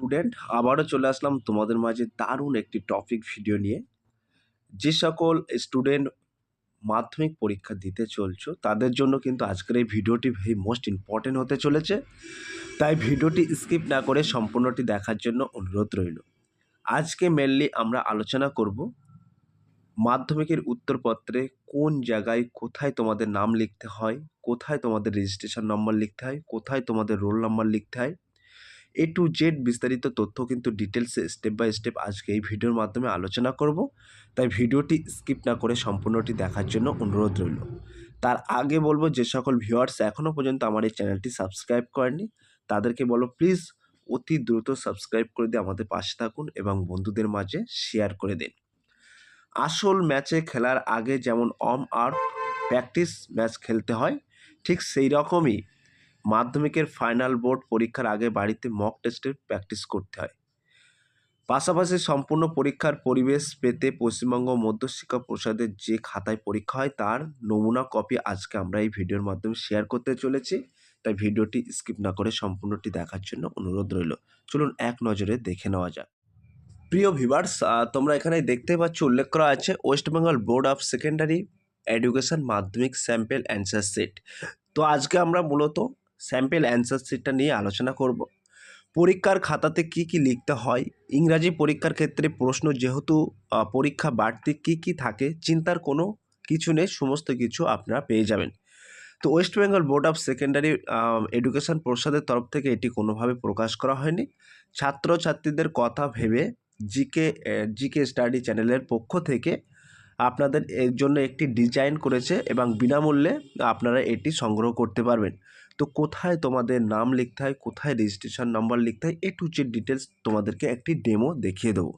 Student আবারও চলে আসলাম তোমাদের মাঝে দারুণ একটি টপিক ভিডিও নিয়ে। যে সকল স্টুডেন্ট মাধ্যমিক পরীক্ষা দিতে চলছো, তাদের জন্য কিন্তু আজকের এই ভিডিওটি ভেরি মোস্ট ইম্পর্টেন্ট হতে চলেছে। তাই ভিডিওটি স্কিপ না করে সম্পূর্ণটি দেখার জন্য অনুরোধ রইল। আজকে মেনলি আমরা আলোচনা করব মাধ্যমিকের উত্তরপত্রে কোন জায়গায় কোথায় তোমাদের নাম লিখতে হয়, কোথায় তোমাদের রেজিস্ট্রেশন নম্বর লিখতে হয়, কোথায় তোমাদের রোল নম্বর লিখতে হয়। এ টু জেড বিস্তারিত তথ্য কিন্তু ডিটেলসে স্টেপ বাই স্টেপ আজকে এই ভিডিওর মাধ্যমে আলোচনা করব। তাই ভিডিওটি স্কিপ না করে সম্পূর্ণটি দেখার জন্য অনুরোধ রইল। তার আগে বলব, যে সকল ভিউয়ার্স এখনও পর্যন্ত আমার এই চ্যানেলটি সাবস্ক্রাইব করেনি তাদেরকে বলো প্লিজ অতি দ্রুত সাবস্ক্রাইব করে দিয়ে আমাদের পাশে থাকুন এবং বন্ধুদের মাঝে শেয়ার করে দিন। আসল ম্যাচে খেলার আগে যেমন অম আর প্র্যাকটিস ম্যাচ খেলতে হয়, ঠিক সেই রকমই মাধ্যমিকের ফাইনাল বোর্ড পরীক্ষার আগে বাড়িতে মক টেস্টের প্র্যাকটিস করতে হয়। পাশাপাশি সম্পূর্ণ পরীক্ষার পরিবেশ পেতে পশ্চিমবঙ্গ মধ্যশিক্ষা পরিষদের যে খাতায় পরীক্ষা হয়, তার নমুনা কপি আজকে আমরা এই ভিডিওর মাধ্যমে শেয়ার করতে চলেছি। তাই ভিডিওটি স্কিপ না করে সম্পূর্ণটি দেখার জন্য অনুরোধ রইল। চলুন এক নজরে দেখে নেওয়া যাক। প্রিয় ভিভার্স তোমরা এখানে দেখতে পাচ্ছ, উল্লেখ করা আছে West Bengal Board of Secondary Education Madhyamik sample answer set তো আজকে আমরা মূলত স্যাম্পেল অ্যান্সার শিটটা নিয়ে আলোচনা করব। পরীক্ষার খাতাতে কি কি লিখতে হয়? ইংরাজি পরীক্ষার ক্ষেত্রে প্রশ্ন যেহেতু পরীক্ষা বাড়তি কি কি থাকে, চিন্তার কোনো কিছু নেই, সমস্ত কিছু আপনারা পেয়ে যাবেন। তো West Bengal Board of Secondary Education পরিষদের তরফ থেকে এটি কোনোভাবে প্রকাশ করা হয়নি। ছাত্রছাত্রীদের কথা ভেবে জিকে জিকে স্টাডি চ্যানেলের পক্ষ থেকে আপনাদের এর জন্য একটি ডিজাইন করেছে এবং বিনামূল্যে আপনারা এটি সংগ্রহ করতে পারবেন। তো কোথায় তোমাদের নাম লিখতে হয়, কোথায় রেজিস্ট্রেশন নাম্বার লিখতে হয় এ টু জেড ডিটেলস তোমাদেরকে একটি ডেমো দেখিয়ে দেবো।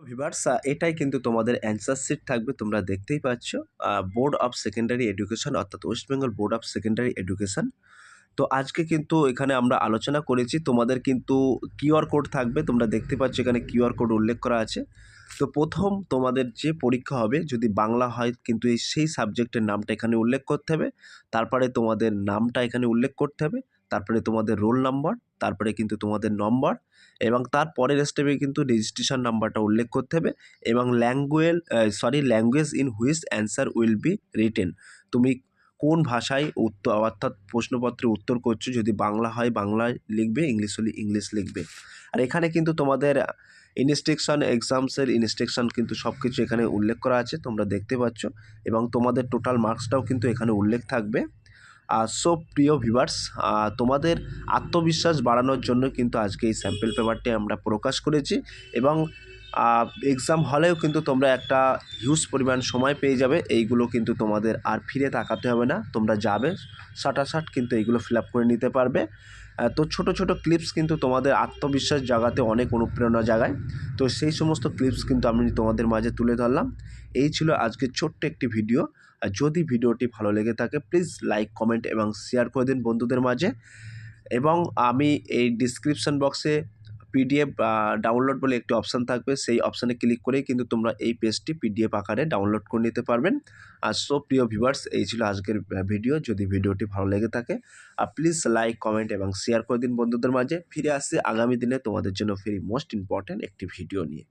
ভিভার্স এটাই কিন্তু তোমাদের অ্যান্সার শিট থাকবে, তোমরা দেখতেই পাচ্ছ। বোর্ড অফ সেকেন্ডারি এডুকেশন অর্থাৎ West Bengal Board of Secondary Education তো আজকে কিন্তু এখানে আমরা আলোচনা করেছি তোমাদের কিন্তু কিউআর কোড থাকবে, তোমরা দেখতে পাচ্ছ এখানে কিউআর কোড উল্লেখ করা আছে। তো প্রথম তোমাদের যে পরীক্ষা হবে, যদি বাংলা হয় কিন্তু এই সেই সাবজেক্টের নামটা এখানে উল্লেখ করতে হবে, তারপরে তোমাদের নামটা এখানে উল্লেখ করতে হবে, তারপরে তোমাদের রোল নাম্বার, তারপরে কিন্তু তোমাদের নম্বর, এবং তার পরের স্টেপে কিন্তু রেজিস্ট্রেশন নাম্বারটা উল্লেখ করতে হবে, এবং language sorry language in which answer will be written তুমি কোন ভাষায় উত্তর, অর্থাৎ প্রশ্নপত্রে উত্তর করছ? যদি বাংলা হয়, বাংলায় লিখবে, ইংলিশ হলে ইংলিশ লিখবে। আর এখানে কিন্তু তোমাদের ইনস্ট্রাকশন এক্সামসের ইনস্ট্রাকশন কিন্তু সব কিছু এখানে উল্লেখ করা আছে, তোমরা দেখতে পাচ্ছ। এবং তোমাদের টোটাল মার্কসটাও কিন্তু এখানে উল্লেখ থাকবে। আর সো প্রিয় ভিভার্স তোমাদের আত্মবিশ্বাস বাড়ানোর জন্য কিন্তু আজকে এই স্যাম্পল পেপারটি আমরা প্রকাশ করেছি। এবং এক্সাম হলেও কিন্তু তোমরা একটা হিউজ পরিমাণ সময় পেয়ে যাবে। এইগুলো কিন্তু তোমাদের আর ফিরে তাকাতে হবে না। তোমরা যাবে সাটাসাট কিন্তু এইগুলো ফিল আপ করে নিতে পারবে। তো ছোট ছোট ক্লিপস কিন্তু তোমাদের আত্মবিশ্বাস জাগাতে অনেক অনুপ্রেরণা জাগায়। তো সেই সমস্ত ক্লিপস কিন্তু আমি তোমাদের মাঝে তুলে ধরলাম। এই ছিল আজকের ছোট্ট একটি ভিডিও আর যদি ভিডিওটি ভালো লেগে থাকে প্লিজ লাইক কমেন্ট এবং শেয়ার করে দিন বন্ধুদের মাঝে। এবং আমি এই ডিসক্রিপশান বক্সে পিডিএফ ডাউনলোড বলে একটি অপশান থাকবে। সেই অপশানে ক্লিক করেই কিন্তু তোমরা এই পেজটি পিডিএফ আকারে ডাউনলোড করে নিতে পারবেন। আর সো প্রিয় ভিউয়ার্স এই ছিল আজকের ভিডিও যদি ভিডিওটি ভালো লেগে থাকে আর প্লিজ লাইক কমেন্ট এবং শেয়ার করে দিন বন্ধুদের মাঝে। ফিরে আসছে আগামী দিনে তোমাদের জন্য ফেরি মোস্ট ইম্পর্ট্যান্ট একটি ভিডিও নিয়ে।